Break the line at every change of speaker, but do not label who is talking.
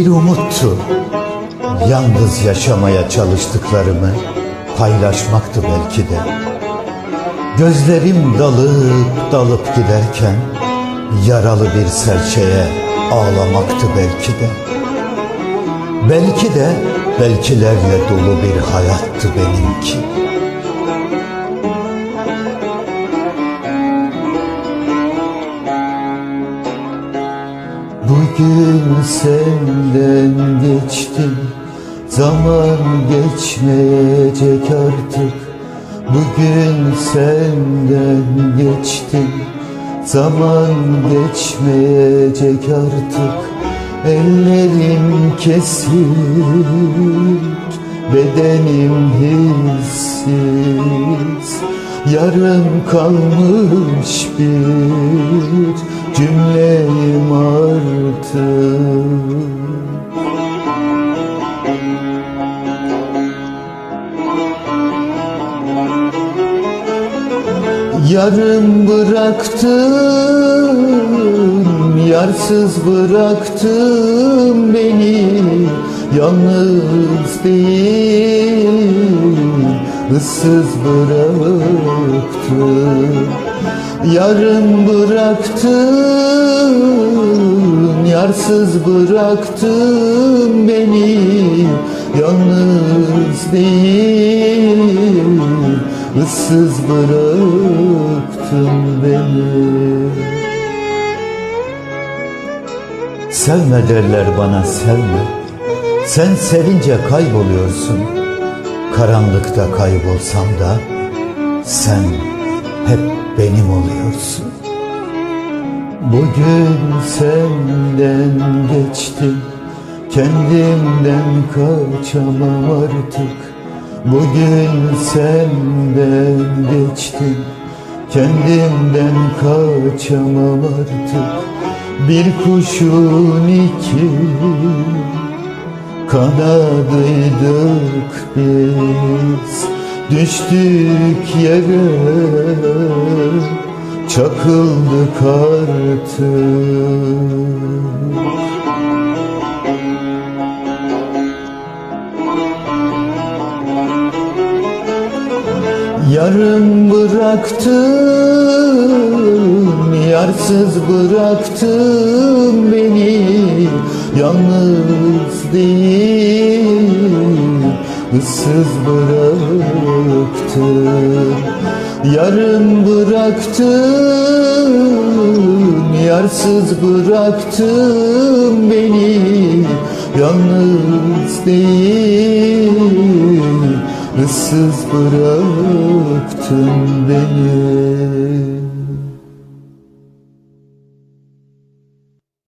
bir umuttu. Yalnız yaşamaya çalıştıklarımı paylaşmaktı belki de. Gözlerim dalıp dalıp giderken yaralı bir serçeye ağlamaktı belki de. Belki de belkilerle dolu bir hayattı benimki. Bugün senden geçtim. Zaman geçmeyecek artık. Bugün senden geçtim. Zaman geçmeyecek artık. Ellerim kesik Bedenim hissiz Yarım kalmış bir cümleyim artık. Yarım bıraktım, yarsız bıraktım beni. Yalnız değil, ıssız bıraktım Yarım bıraktım, yarsız bıraktım beni Yalnız değil, ıssız bıraktın beni. Sevme derler bana sevme. Sen sevince kayboluyorsun. Karanlıkta kaybolsam da Sen hep benim oluyorsun. Bugün senden geçtim. Kendimden kaçamam artık. Bugün senden geçtim. Kendimden kaçamam artık. Bir kuşun iki Kanadıydık biz Düştük yere Çakıldık artık. Yarım bıraktım, yarsız bıraktım beni. Yalnız değil, ıssız bıraktım Yarım bıraktım, yarsız bıraktım beni Yalnız değil, ıssız bıraktın beni